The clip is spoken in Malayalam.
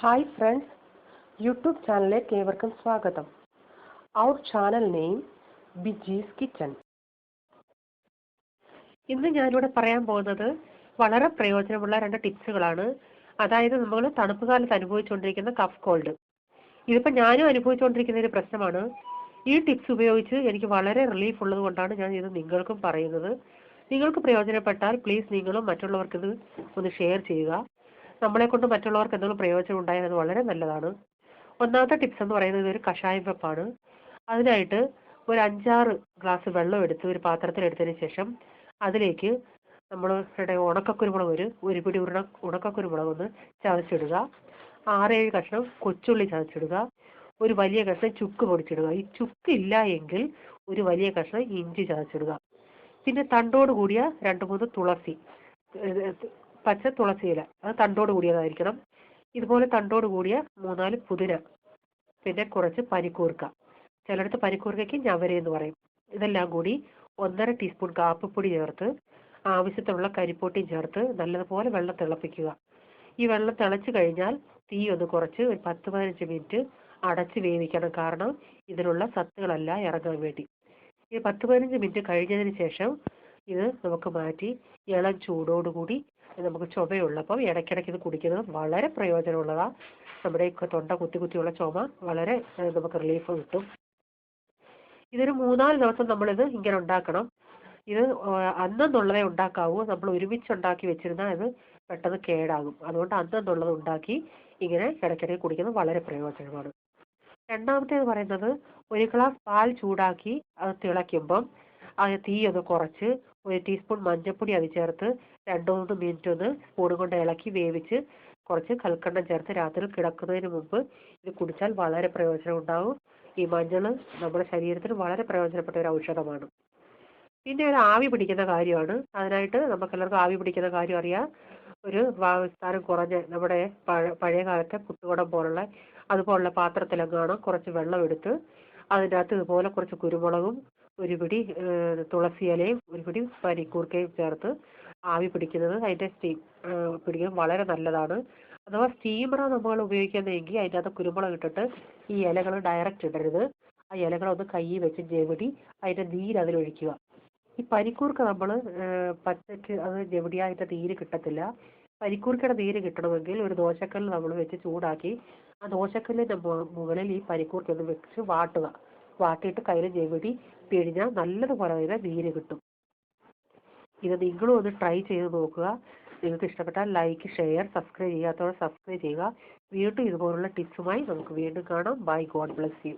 ഹായ് ഫ്രണ്ട്സ് യൂട്യൂബ് ചാനലിലേക്ക് ഏവർക്കും സ്വാഗതം. അവർ ചാനൽ നെയിം ബിജീസ് കിച്ചൺ ഇന്ന് ഞാനിവിടെ പറയാൻ പോകുന്നത് വളരെ പ്രയോജനമുള്ള രണ്ട് ടിപ്സുകളാണ്. അതായത് നമ്മൾ തണുപ്പ് കാലത്ത് അനുഭവിച്ചുകൊണ്ടിരിക്കുന്ന കഫ് കോൾഡ് ഇതിപ്പോൾ ഞാനും അനുഭവിച്ചുകൊണ്ടിരിക്കുന്ന ഒരു പ്രശ്നമാണ്. ഈ ടിപ്സ് ഉപയോഗിച്ച് എനിക്ക് വളരെ റിലീഫ് ഉള്ളത് കൊണ്ടാണ് ഞാൻ ഇത് നിങ്ങൾക്കും പറയുന്നത്. നിങ്ങൾക്ക് പ്രയോജനപ്പെട്ടാൽ പ്ലീസ് നിങ്ങളും മറ്റുള്ളവർക്ക് ഇത് ഒന്ന് ഷെയർ ചെയ്യുക. നമ്മളെ കൊണ്ട് മറ്റുള്ളവർക്ക് എന്തെങ്കിലും പ്രയോജനം ഉണ്ടായാൽ അത് വളരെ നല്ലതാണ്. ഒന്നാമത്തെ ടിപ്സ് എന്ന് പറയുന്നത് ഒരു കഷായം വെപ്പാണ്. അതിനായിട്ട് ഒരു അഞ്ചാറ് ഗ്ലാസ് വെള്ളം എടുത്ത് ഒരു പാത്രത്തിൽ എടുത്തതിന് ശേഷം അതിലേക്ക് നമ്മൾ ഉണക്കക്കുരുമുളക് ഒരു ഒരു പിടി ഉരുണ ഉണക്കക്കുരുമുളക് ഒന്ന് ചതച്ചിടുക. ആറേഴ് കഷ്ണം കൊച്ചുള്ളി ചതച്ചിടുക. ഒരു വലിയ കഷ്ണം ചുക്ക് പൊടിച്ചിടുക. ഈ ചുക്ക് ഇല്ല എങ്കിൽ ഒരു വലിയ കഷ്ണം ഇഞ്ചി ചതച്ചിടുക. പിന്നെ തണ്ടോട് കൂടിയ രണ്ട് മൂന്ന് തുളസി പച്ച തുളസി ഇല അത് തണ്ടോട് കൂടിയതായിരിക്കണം. ഇതുപോലെ തണ്ടോട് കൂടിയ മൂന്നാൽ പുതിര. പിന്നെ കുറച്ച് പനിക്കൂർക്ക. ചിലയിടത്ത് പനിക്കൂർക്കയ്ക്ക് ഞവര എന്ന് പറയും. ഇതെല്ലാം കൂടി ഒന്നര ടീസ്പൂൺ കാപ്പിപ്പൊടി ചേർത്ത് ആവശ്യത്തിനുള്ള കരിപ്പൊട്ടിയും ചേർത്ത് നല്ലതുപോലെ വെള്ളം തിളപ്പിക്കുക. ഈ വെള്ളം തിളച്ചു കഴിഞ്ഞാൽ തീ ഒന്ന് കുറച്ച് ഒരു പത്ത് പതിനഞ്ച് മിനിറ്റ് അടച്ച് വേവിക്കണം. കാരണം ഇതിലുള്ള സത്തുകളെല്ലാം ഇറങ്ങാൻ വേണ്ടി. ഈ പത്ത് പതിനഞ്ച് മിനിറ്റ് കഴിഞ്ഞതിന് ശേഷം ഇത് നമുക്ക് മാറ്റി ഇളം ചൂടോടുകൂടി നമുക്ക് ചുമയുള്ളപ്പം ഇടയ്ക്കിടയ്ക്ക് ഇത് കുടിക്കുന്നത് വളരെ പ്രയോജനമുള്ളതാണ് നമ്മുടെ തൊണ്ട കുത്തി കുത്തിയുള്ള ചുമ വളരെ നമുക്ക് റിലീഫ് കിട്ടും. ഇതൊരു മൂന്നാൽ ദിവസം നമ്മളിത് ഇങ്ങനെ ഉണ്ടാക്കണം. ഇത് അന്നെന്നുള്ളതേ ഉണ്ടാക്കാവൂ. നമ്മൾ ഒരുമിച്ച് ഉണ്ടാക്കി വെച്ചിരുന്നാൽ അത് പെട്ടെന്ന് കേടാകും. അതുകൊണ്ട് അന്നെന്നുള്ളത് ഉണ്ടാക്കി ഇങ്ങനെ ഇടയ്ക്കിടയ്ക്ക് കുടിക്കുന്നത് വളരെ പ്രയോജനമാണ്. രണ്ടാമത്തേത് പറയുന്നത് ഒരു ഗ്ലാസ് പാൽ ചൂടാക്കി അത് തിളയ്ക്കുമ്പം അത് തീ ഒന്ന് കുറച്ച് ഒരു ടീസ്പൂൺ മഞ്ഞൾപ്പൊടി അത് ചേർത്ത് രണ്ട് മൂന്ന് മിനിറ്റ് ഒന്ന് സ്പൂൺ കൊണ്ട് ഇളക്കി വേവിച്ച് കുറച്ച് കൽക്കണ്ടം ചേർത്ത് രാത്രി കിടക്കുന്നതിന് മുമ്പ് ഇത് കുടിച്ചാൽ വളരെ പ്രയോജനം ഈ മഞ്ഞൾ നമ്മുടെ ശരീരത്തിന് വളരെ പ്രയോജനപ്പെട്ട ഒരു ഔഷധമാണ്. പിന്നെ ഒരു ആവി പിടിക്കുന്ന കാര്യമാണ്. അതിനായിട്ട് നമുക്കെല്ലാവർക്കും ആവി പിടിക്കുന്ന കാര്യം അറിയാം. ഒരു വിസ്താരം കുറഞ്ഞ നമ്മുടെ പഴയ കാലത്തെ പുട്ടുകുടം പോലുള്ള അതുപോലുള്ള പാത്രത്തിലെങ്ങാണോ കുറച്ച് വെള്ളം എടുത്ത് അതിന്റെ അകത്ത് ഇതുപോലെ കുറച്ച് കുരുമുളകും ഒരു പിടി തുളസി ഇലയും ഒരു പിടി പനിക്കൂർക്കയും ചേർത്ത് ആവി പിടിക്കുന്നത് അതിന്റെ സ്റ്റീം പിടിക്കുന്നത് വളരെ നല്ലതാണ്. അഥവാ സ്റ്റീമറാണ് നമ്മൾ ഉപയോഗിക്കുന്നതെങ്കിൽ അതിന്റെ അകത്ത് കുരുമുളക് ഇട്ടിട്ട് ഈ ഇലകൾ ഡയറക്റ്റ് ഇടരുത്. ആ ഇലകളൊന്ന് കൈ വെച്ച് ജെവിടി അതിന്റെ നീര് അതിലൊഴിക്കുക ഈ പനിക്കൂർക്ക നമ്മൾ പച്ചക്ക് അത് ജെവിടി അതിന്റെ നീര് കിട്ടത്തില്ല. പനിക്കൂർക്കയുടെ നീര് കിട്ടണമെങ്കിൽ ഒരു ദോശക്കല്ല് നമ്മൾ വെച്ച് ചൂടാക്കി ആ ദോശക്കല്ലിന്റെ മുകളിൽ ഈ പനിക്കൂർക്ക ഒന്ന് വെച്ച് വാട്ടുക. വാട്ടിയിട്ട് കയ്യിൽ ഞെവിടി പിഴിഞ്ഞാൽ നല്ലതുപോലെ അതിന്റെ നീര് കിട്ടും. ഇത് നിങ്ങളും ഒന്ന് ട്രൈ ചെയ്ത് നോക്കുക. നിങ്ങൾക്ക് ഇഷ്ടപ്പെട്ടാൽ ലൈക്ക് ഷെയർ സബ്സ്ക്രൈബ് ചെയ്യാത്തവർ സബ്സ്ക്രൈബ് ചെയ്യുക. വീണ്ടും ഇതുപോലുള്ള ടിപ്സുമായി നമുക്ക് വീണ്ടും കാണാം. By God bless you